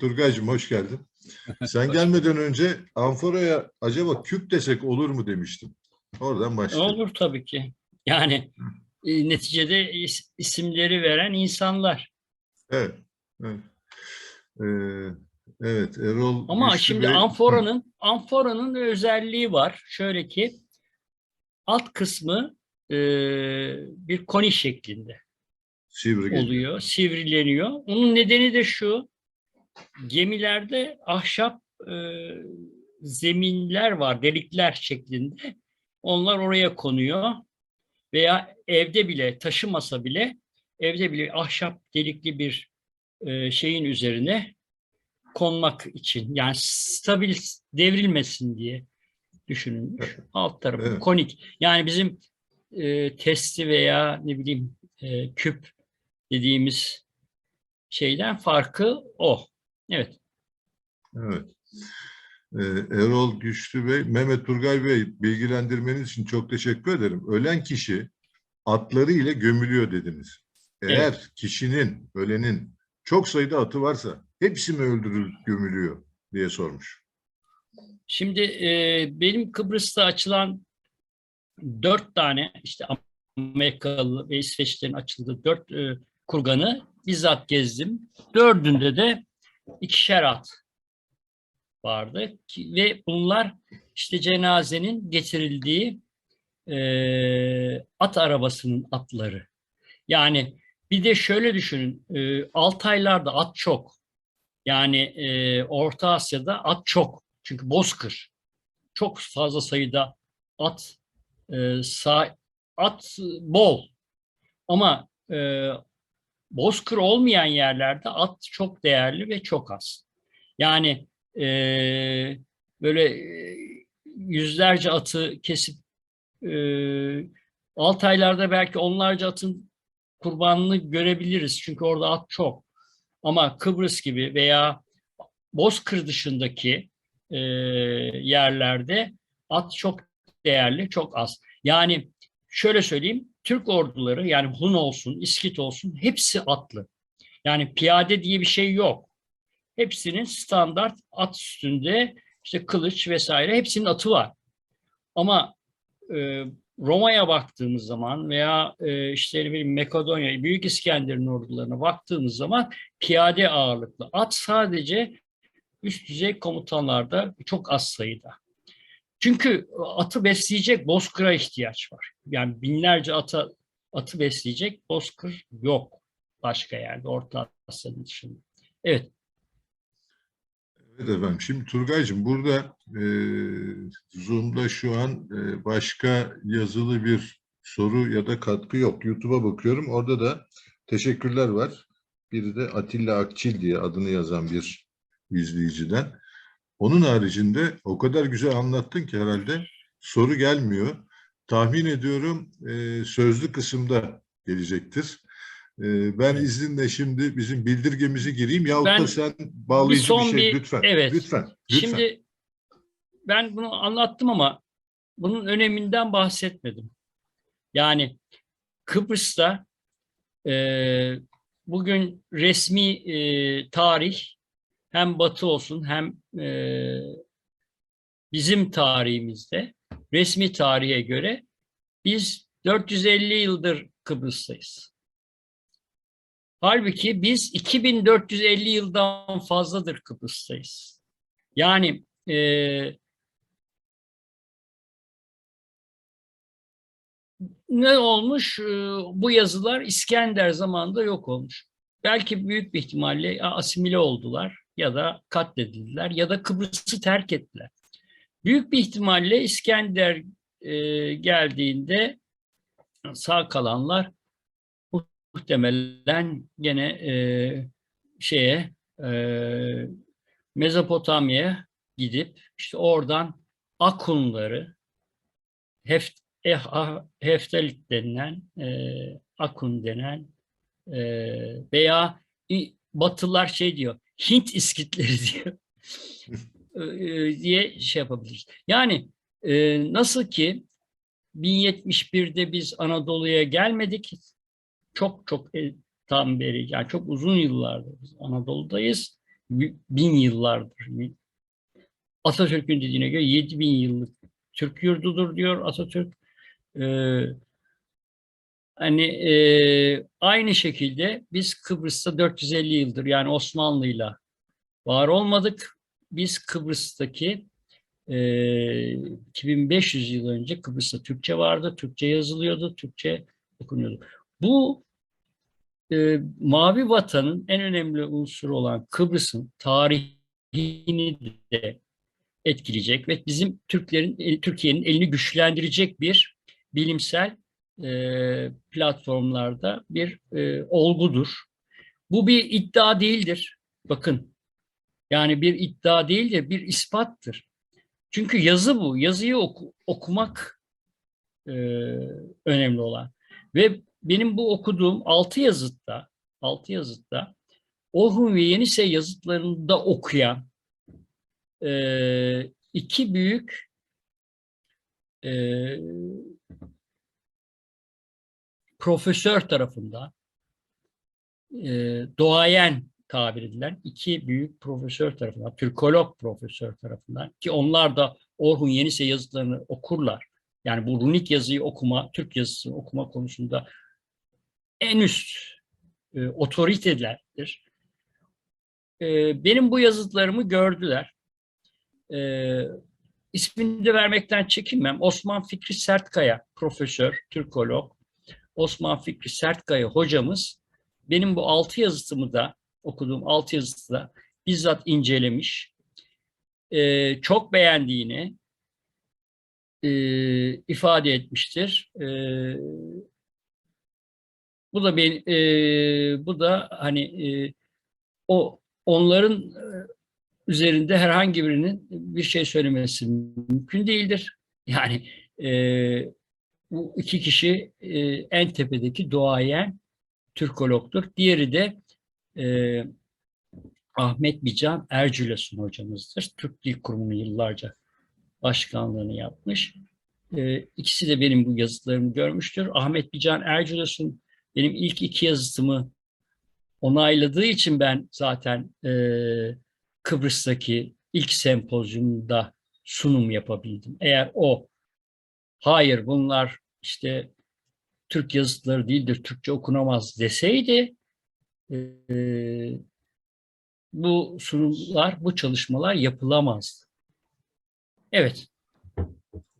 Turgay'cığım hoş geldin. Sen gelmeden önce Anfora'ya acaba küp desek olur mu demiştim. Oradan başlayalım. Olur tabii ki. Yani e, neticede is- isimleri veren insanlar. Evet. Evet. Ee, evet Erol Ama Güçlü şimdi Bey- amforanın amforanın özelliği var. Şöyle ki alt kısmı e, bir koni şeklinde Sivri geliyor. oluyor, sivrileniyor. Onun nedeni de şu, gemilerde ahşap e, zeminler var, delikler şeklinde. Onlar oraya konuyor veya evde bile taşımasa bile evde bile ahşap delikli bir e, şeyin üzerine konmak için yani stabil devrilmesin diye düşünülmüş. Alt tarafı Evet. konik. Yani bizim e, testi veya ne bileyim e, küp dediğimiz şeyden farkı o. Evet. Evet. Ee, Erol Güçlü Bey, Mehmet Turgay Bey bilgilendirmeniz için çok teşekkür ederim. Ölen kişi atları ile gömülüyor dediniz. Eğer kişinin, ölenin çok sayıda atı varsa hepsi mi öldürülüp gömülüyor diye sormuş. Şimdi e, benim Kıbrıs'ta açılan dört tane işte Amerikalı ve İsveçlilerin açıldığı dört e, kurganı bizzat gezdim. Dördünde de ikişer at vardı ve bunlar işte cenazenin getirildiği e, at arabasının atları. Yani bir de şöyle düşünün, e, Altaylar'da at çok. Yani e, Orta Asya'da at çok. Çünkü bozkır. Çok fazla sayıda at e, sağ, at bol. Ama e, bozkır olmayan yerlerde at çok değerli ve çok az. Yani e, böyle e, yüzlerce atı kesip e, Altaylar'da belki onlarca atın kurbanını görebiliriz. Çünkü orada at çok. Ama Kıbrıs gibi veya Bozkır dışındaki e, yerlerde at çok değerli, çok az. Yani şöyle söyleyeyim, Türk orduları yani Hun olsun, İskit olsun hepsi atlı. Yani piyade diye bir şey yok. Hepsinin standart at üstünde işte kılıç vesaire hepsinin atı var. Ama e, Roma'ya baktığımız zaman veya e, işte ne bileyim Makedonya, Büyük İskender'in ordularına baktığımız zaman piyade ağırlıklı. At sadece üst düzey komutanlarda çok az sayıda. Çünkü atı besleyecek bozkıra ihtiyaç var. Yani binlerce ata, atı besleyecek bozkır yok başka yerde Orta Asya'nın dışında. Evet. Evet efendim. Şimdi Turgay'cığım burada e, Zoom'da şu an e, başka yazılı bir soru ya da katkı yok. YouTube'a bakıyorum. Orada da teşekkürler var. Biri de Atilla Akçil diye adını yazan bir izleyiciden. Onun haricinde o kadar güzel anlattın ki herhalde soru gelmiyor. Tahmin ediyorum e, sözlü kısımda gelecektir. E, ben izninle şimdi bizim bildirgemizi gireyim yahut Ben da sen bağlayıcı bir, son şey bir- lütfen. evet. Lütfen. lütfen. Şimdi ben bunu anlattım ama bunun öneminden bahsetmedim. Yani Kıbrıs'ta e, bugün resmi e, tarih hem Batı olsun hem e, bizim tarihimizde resmi tarihe göre biz 450 yıldır Kıbrıs'tayız. Halbuki biz 2450 yıldan fazladır Kıbrıs'tayız. Yani e, ne olmuş? E, Bu yazılar İskender zamanında yok olmuş. Belki büyük bir ihtimalle asimile oldular ya da katledildiler ya da Kıbrıs'ı terk ettiler. Büyük bir ihtimalle İskender e, geldiğinde sağ kalanlar muhtemelen gene e, şeye e, Mezopotamya'ya gidip işte oradan Akunları Heft, eh, ah, denilen e, Akun denen e, veya Batılılar şey diyor Hint iskitleri diyor e, diye şey yapabiliriz. Yani e, nasıl ki 1071'de biz Anadolu'ya gelmedik çok çok e, tam beri yani çok uzun yıllardır biz Anadolu'dayız bin yıllardır. Atatürk'ün dediğine göre 7000 yıllık Türk yurdudur diyor Atatürk. Ee, hani e, aynı şekilde biz Kıbrıs'ta 450 yıldır yani Osmanlı'yla var olmadık. Biz Kıbrıs'taki e, 2500 yıl önce Kıbrıs'ta Türkçe vardı. Türkçe yazılıyordu, Türkçe okunuyordu. Bu e, Mavi Vatan'ın en önemli unsuru olan Kıbrıs'ın tarihini de etkileyecek ve bizim Türklerin e, Türkiye'nin elini güçlendirecek bir bilimsel e, platformlarda bir e, olgudur. Bu bir iddia değildir. Bakın yani bir iddia değildir, bir ispattır. Çünkü yazı bu. Yazıyı oku, okumak e, önemli olan. Ve benim bu okuduğum altı yazıtta, altı yazıtta Orhun ve Yenisey yazıtlarında okuyan e, iki büyük e, profesör tarafından e, doğayen tabir edilen iki büyük profesör tarafından, Türkolog profesör tarafından ki onlar da Orhun Yenisey yazıtlarını okurlar. Yani bu runik yazıyı okuma, Türk yazısını okuma konusunda en üst e, otoritelerdir. E, benim bu yazıtlarımı gördüler. E, ismini de vermekten çekinmem. Osman Fikri Sertkaya, profesör, Türkolog. Osman Fikri Sertkaya hocamız benim bu altı yazıtımı da okuduğum altı yazıtı da bizzat incelemiş. E, çok beğendiğini e, ifade etmiştir. E, bu da ben, e, bu da hani e, o onların e, üzerinde herhangi birinin bir şey söylemesi mümkün değildir. Yani e, bu iki kişi e, en tepedeki doğayen Türkologdur. Diğeri de e, Ahmet Bican Ercülesun hocamızdır. Türk Dil Kurumu'nun yıllarca başkanlığını yapmış. E, ikisi de benim bu yazıtlarımı görmüştür. Ahmet Bican Ercülesun benim ilk iki yazıtımı onayladığı için ben zaten e, Kıbrıs'taki ilk sempozyumda sunum yapabildim. Eğer o hayır bunlar işte Türk yazıtları değildir, Türkçe okunamaz deseydi e, bu sunumlar, bu çalışmalar yapılamazdı. Evet.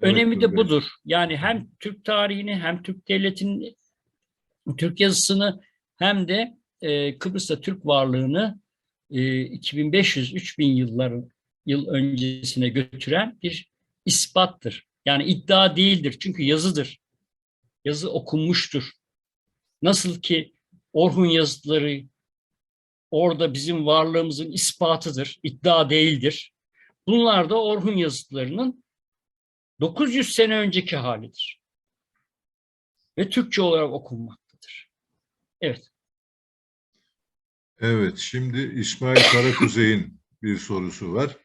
Önemi de budur. Yani hem Türk tarihini hem Türk devletinin Türk yazısını hem de e, Kıbrıs'ta Türk varlığını e, 2500-3000 yılların yıl öncesine götüren bir ispattır. Yani iddia değildir çünkü yazıdır. Yazı okunmuştur. Nasıl ki Orhun yazıtları orada bizim varlığımızın ispatıdır, iddia değildir. Bunlar da Orhun yazıtlarının 900 sene önceki halidir. Ve Türkçe olarak okunmaktadır. Evet. Evet, şimdi İsmail Karakuzey'in bir sorusu var.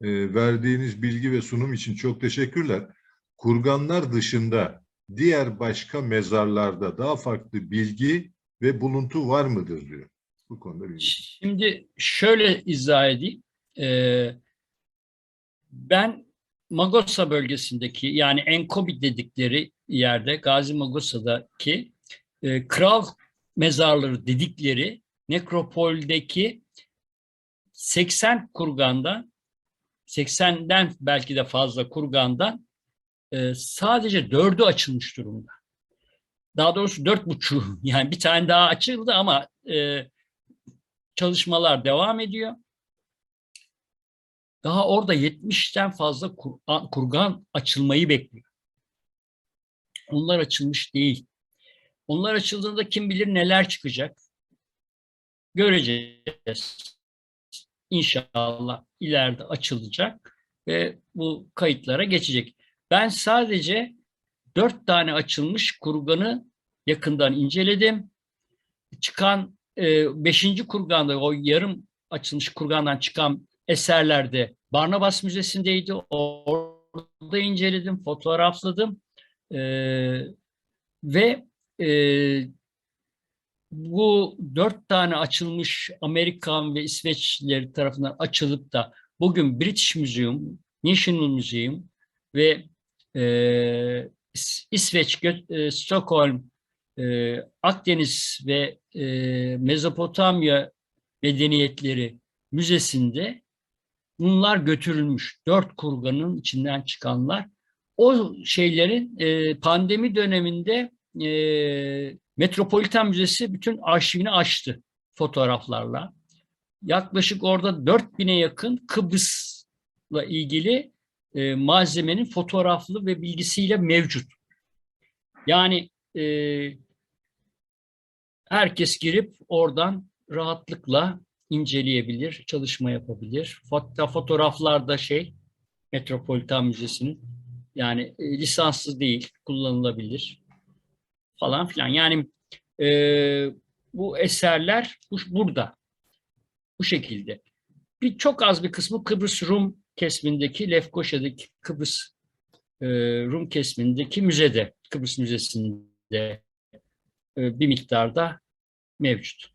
E, verdiğiniz bilgi ve sunum için çok teşekkürler. Kurganlar dışında diğer başka mezarlarda daha farklı bilgi ve buluntu var mıdır diyor. Bu konuda bilgi. Şimdi şöyle izah edeyim. Ee, ben Magosa bölgesindeki yani Enkobi dedikleri yerde Gazi Magosa'daki e, kral mezarları dedikleri nekropoldeki 80 kurgandan 80'den belki de fazla kurgandan e, sadece dördü açılmış durumda. Daha doğrusu dört buçuğu yani bir tane daha açıldı ama e, çalışmalar devam ediyor. Daha orada 70'ten fazla kur, kurgan açılmayı bekliyor. Onlar açılmış değil. Onlar açıldığında kim bilir neler çıkacak. Göreceğiz. İnşallah ileride açılacak ve bu kayıtlara geçecek. Ben sadece dört tane açılmış kurganı yakından inceledim. Çıkan e, beşinci kurganda o yarım açılmış kurgandan çıkan eserlerde Barnabas Müzesi'ndeydi. Orada inceledim, fotoğrafladım. E, ve e, bu dört tane açılmış Amerikan ve İsveçlileri tarafından açılıp da bugün British Museum, National Museum ve e, İs- İsveç, e, Stockholm, e, Akdeniz ve e, Mezopotamya Medeniyetleri Müzesi'nde bunlar götürülmüş. Dört kurganın içinden çıkanlar. O şeylerin e, pandemi döneminde e, Metropolitan Müzesi bütün arşivini açtı fotoğraflarla. Yaklaşık orada 4000'e yakın Kıbrıs'la ilgili e, malzemenin fotoğraflı ve bilgisiyle mevcut. Yani e, herkes girip oradan rahatlıkla inceleyebilir, çalışma yapabilir. Hatta fotoğraflarda şey, Metropolitan Müzesi'nin yani e, lisanslı değil, kullanılabilir falan filan. Yani e, bu eserler bu, burada, bu şekilde. Bir çok az bir kısmı Kıbrıs Rum kesmindeki, Lefkoşa'daki Kıbrıs e, Rum kesmindeki müzede, Kıbrıs Müzesi'nde e, bir miktarda mevcut.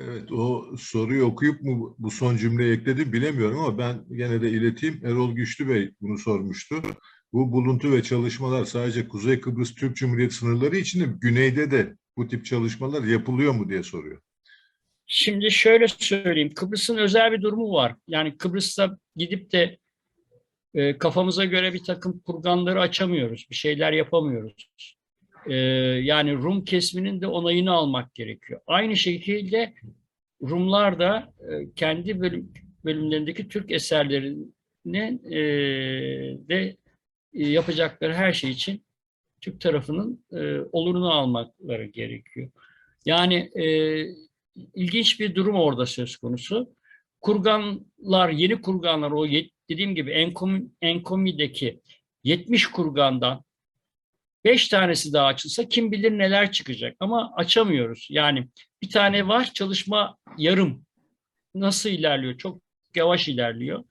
Evet, o soruyu okuyup mu bu son cümleyi ekledi bilemiyorum ama ben gene de ileteyim. Erol Güçlü Bey bunu sormuştu. Bu buluntu ve çalışmalar sadece Kuzey Kıbrıs Türk Cumhuriyeti sınırları için de güneyde de bu tip çalışmalar yapılıyor mu diye soruyor. Şimdi şöyle söyleyeyim, Kıbrıs'ın özel bir durumu var. Yani Kıbrıs'ta gidip de e, kafamıza göre bir takım kurganları açamıyoruz, bir şeyler yapamıyoruz. E, yani Rum kesiminin de onayını almak gerekiyor. Aynı şekilde Rumlar da e, kendi bölüm, bölümlerindeki Türk eserlerini e, de yapacakları her şey için Türk tarafının e, olurunu almakları gerekiyor. Yani e, ilginç bir durum orada söz konusu. Kurganlar, yeni kurganlar, o yet- dediğim gibi Enkomi, Enkomi'deki 70 kurgandan 5 tanesi daha açılsa kim bilir neler çıkacak ama açamıyoruz. Yani bir tane var çalışma yarım. Nasıl ilerliyor? Çok yavaş ilerliyor.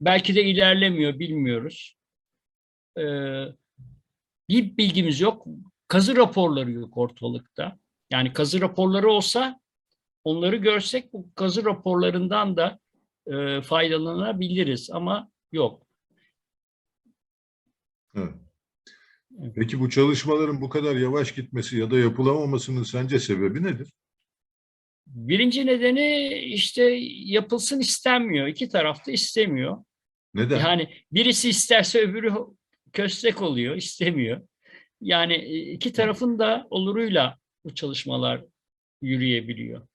Belki de ilerlemiyor bilmiyoruz. Ee, bir bilgimiz yok. Kazı raporları yok ortalıkta. Yani kazı raporları olsa onları görsek bu kazı raporlarından da e, faydalanabiliriz ama yok. Evet. Peki bu çalışmaların bu kadar yavaş gitmesi ya da yapılamamasının sence sebebi nedir? Birinci nedeni işte yapılsın istenmiyor. İki taraf da istemiyor. Neden? Yani birisi isterse öbürü köstek oluyor, istemiyor. Yani e, iki tarafın da oluruyla bu çalışmalar yürüyebiliyor.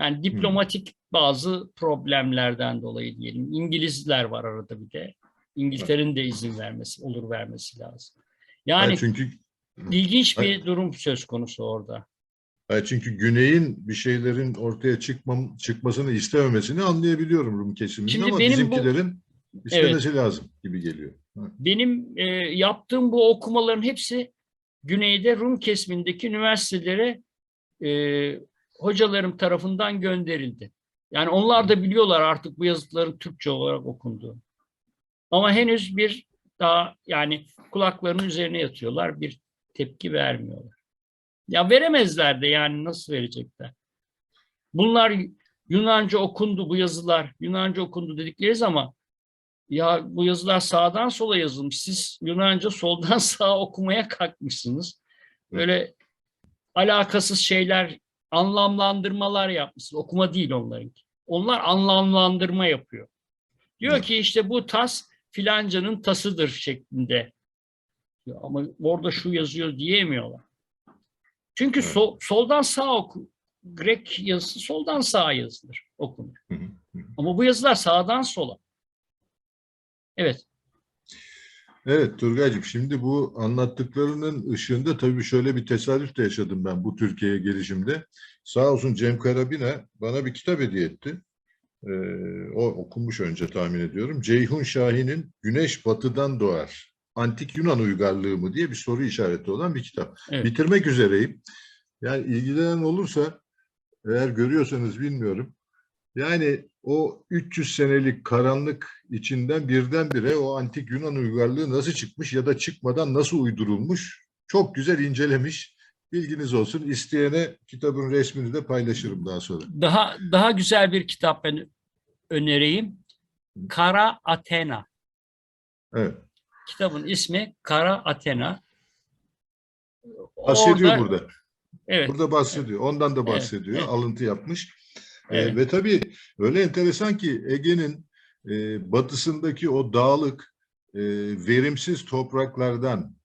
Yani diplomatik bazı problemlerden dolayı diyelim. İngilizler var arada bir de. İngiltere'nin de izin vermesi, olur vermesi lazım. Yani Hayır, çünkü ilginç bir durum söz konusu orada. hayır, çünkü güneyin bir şeylerin ortaya çıkmam, çıkmasını istememesini anlayabiliyorum Rum kesiminin Şimdi ama benim bu- bizimkilerin istemesi lazım gibi geliyor. Benim e, yaptığım bu okumaların hepsi güneyde Rum kesimindeki üniversitelere e, hocalarım tarafından gönderildi. Yani onlar da biliyorlar artık bu yazıtların Türkçe olarak okunduğunu. Ama henüz bir daha yani kulaklarının üzerine yatıyorlar, bir tepki vermiyorlar. Ya veremezler de yani nasıl verecekler? Bunlar Yunanca okundu bu yazılar, Yunanca okundu dedikleri zaman ya bu yazılar sağdan sola yazılmış. Siz Yunanca soldan sağa okumaya kalkmışsınız. Böyle alakasız şeyler, anlamlandırmalar yapmışsınız. Okuma değil onlarınki. Onlar anlamlandırma yapıyor. Diyor ki işte bu tas filancanın tasıdır şeklinde. Ama orada şu yazıyor diyemiyorlar. Çünkü sol- soldan sağa oku. Grek yazısı soldan sağa yazılır, okunur. Ama bu yazılar sağdan sola. Evet. Evet Turgaycığım şimdi bu anlattıklarının ışığında tabii şöyle bir tesadüf de yaşadım ben bu Türkiye'ye gelişimde. Sağ olsun Cem Karabina bana bir kitap hediye etti. Ee, o okunmuş önce tahmin ediyorum. Ceyhun Şahin'in Güneş Batı'dan Doğar. Antik Yunan Uygarlığı mı diye bir soru işareti olan bir kitap. Evet. Bitirmek üzereyim. Yani ilgilenen olursa eğer görüyorsanız bilmiyorum. Yani o 300 senelik karanlık içinden birdenbire o antik Yunan uygarlığı nasıl çıkmış ya da çıkmadan nasıl uydurulmuş çok güzel incelemiş. bilginiz olsun. İsteyene kitabın resmini de paylaşırım daha sonra. Daha daha güzel bir kitap ben önereyim. Kara Athena. Evet. Kitabın ismi Kara Athena. Bahsediyor Orada- burada. Evet. Burada bahsediyor. Ondan da Evet, bahsediyor. evet. Alıntı yapmış. Ee, Evet. ve tabii öyle enteresan ki Ege'nin e, batısındaki o dağlık, e, verimsiz topraklardan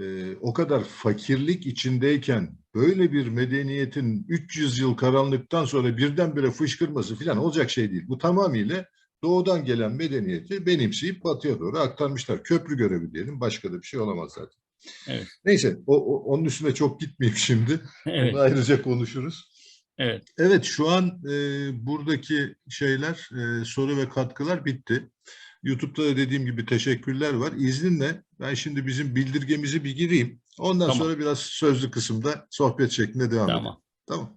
e, o kadar fakirlik içindeyken böyle bir medeniyetin 300 yıl karanlıktan sonra birdenbire fışkırması falan olacak şey değil. Bu tamamıyla doğudan gelen medeniyeti benimseyip batıya doğru aktarmışlar. Köprü görevi diyelim. Başka da bir şey olamaz zaten. Evet. Neyse o, o- onun üstüne çok gitmeyeyim şimdi. Evet. Ayrıca konuşuruz. Evet. Evet şu an e, buradaki şeyler e, soru ve katkılar bitti. YouTube'da da dediğim gibi teşekkürler var. İzninle ben şimdi bizim bildirgemizi bir gireyim. Ondan Tamam. sonra biraz sözlü kısımda sohbet şeklinde devam edelim. Tamam.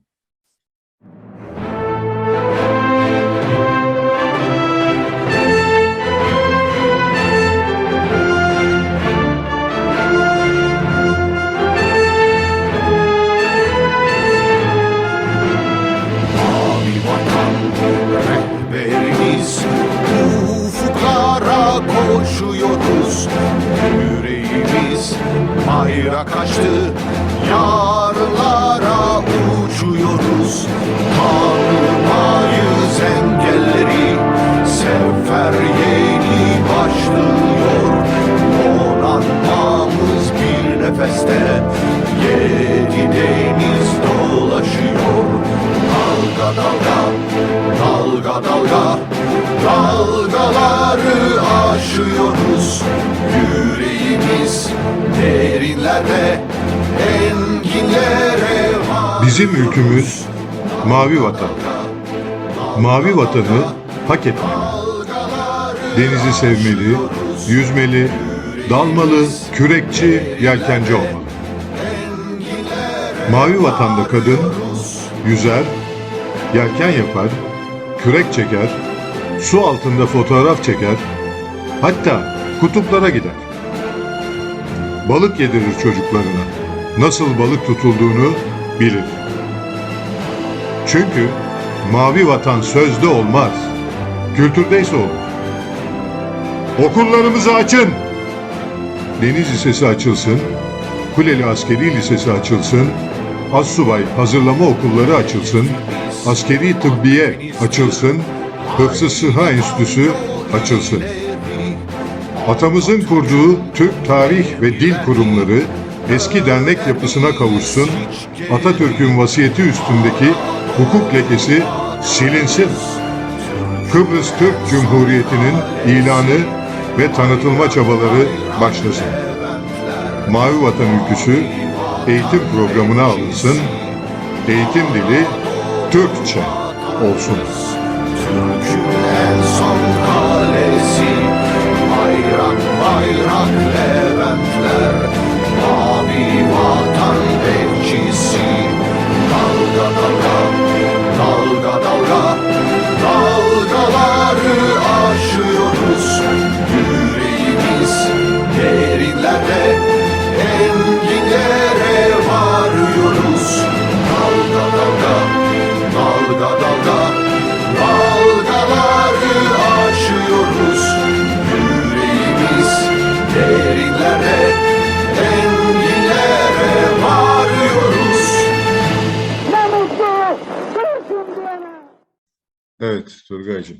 Bayrak açtı Yarlara uçuyoruz. Tanımayız engelleri Sefer yeni başlıyor. Donanmamız bir nefeste Yedi deniz dolaşıyor. Dalga dalga, dalga dalga Dalgaları aşıyoruz Bizim ülkümüz mavi vatan. Mavi vatanı hak etmeli. Denizi sevmeli, yüzmeli, dalmalı, kürekçi, yelkenci olmalı. Mavi vatanda kadın yüzer, yelken yapar, kürek çeker, su altında fotoğraf çeker, hatta kutuplara gider. Balık yedirir çocuklarına. Nasıl balık tutulduğunu bilir. Çünkü mavi vatan sözde olmaz. Kültürdeyse olur. Okullarımızı açın. Deniz Lisesi açılsın. Kuleli Askeri Lisesi açılsın. Assubay hazırlama okulları açılsın. Askeri tıbbiye açılsın. Hıfzı Sıha Enstitüsü açılsın. Atamızın kurduğu Türk Tarih ve Dil Kurumları eski dernek yapısına kavuşsun. Atatürk'ün vasiyeti üstündeki hukuk lekesi silinsin. Kıbrıs Türk Cumhuriyeti'nin ilanı ve tanıtılma çabaları başlasın. Mavi Vatan ülküsü eğitim programına alınsın. Eğitim dili Türkçe olsun. Bayrak bayrak Leventler Enginlere varıyoruz. Dalga dalga Dalga dalga Dalgaları aşıyoruz. Yüreğimiz derinlere Enginlere varıyoruz. Evet Turgay'cığım.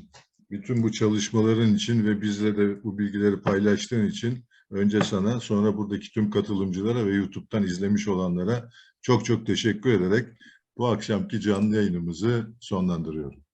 Bütün bu çalışmaların için ve bizle de bu bilgileri paylaştığın için önce sana sonra buradaki tüm katılımcılara ve YouTube'dan izlemiş olanlara çok çok teşekkür ederek bu akşamki canlı yayınımızı sonlandırıyorum.